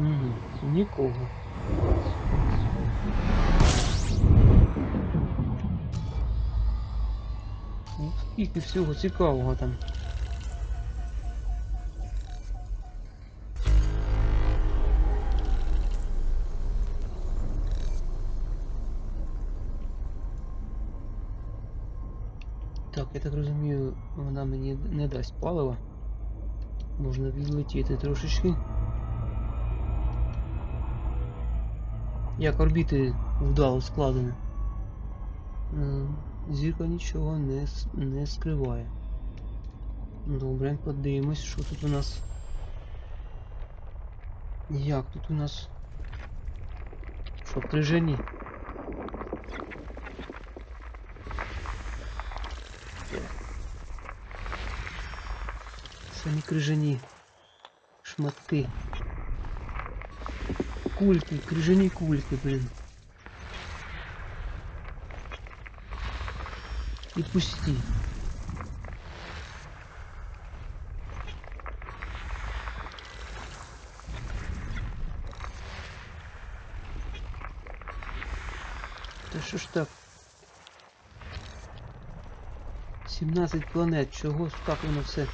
Угу. Нікого. Ну, Скільки всього цікавого там. Так, я так розумію, вона мені не дасть палива. Можна відлетіти трошечки. Як орбіти вдало складені. Зірка нічого не, не скриває. Добре, подивимось, що тут у нас. Як тут у нас? Що, крижані? Самі крижані шматки. Кульки, крижані кульки, блін. І пусті. Та що ж так? 17 планет, чого так воно все?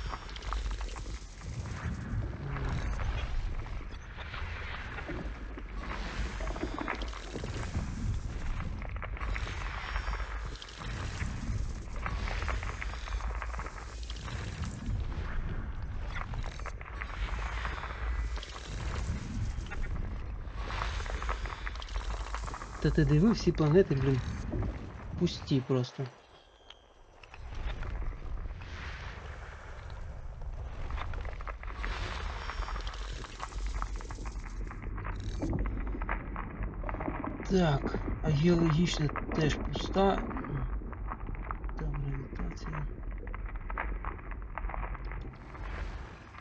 Та ти диви, всі планети, блін, пусті просто. Так, а геологічна теж пуста. Там гравітація.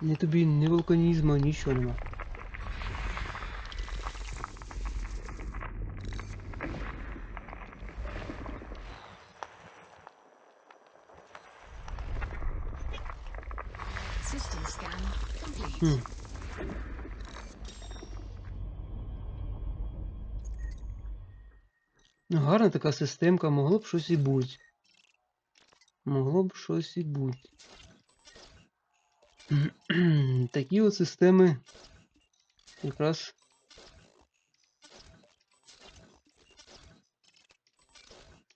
Ні тобі ні вулканізму, нічого нема. System scan complete. Гарна така системка, могло б щось і бути. Могло б щось і бути. Такі от системи якраз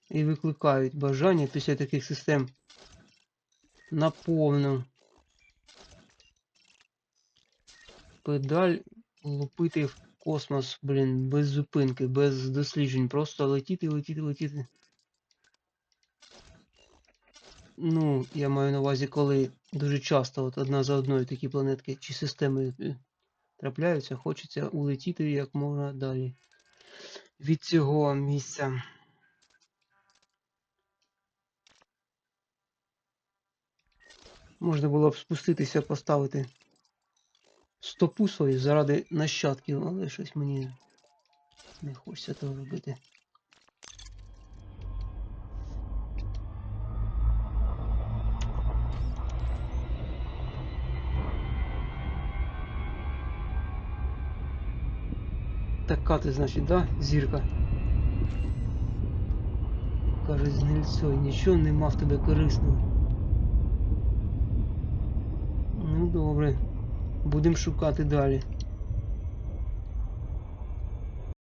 і викликають бажання після таких систем наповну педаль лупити в космос, блін, без зупинки, без досліджень, просто летіти, летіти, летіти. Ну, я маю на увазі, коли дуже часто от одна за одною такі планетки чи системи е, трапляються, хочеться улетіти як можна далі від цього місця. Можна було б спуститися, поставити стопу свою заради нащадків, але щось мені не хочеться того робити. Така ти, значить, да, зірка? Каже, з нічого нема в тебе корисного. Ну добре. Будемо шукати далі.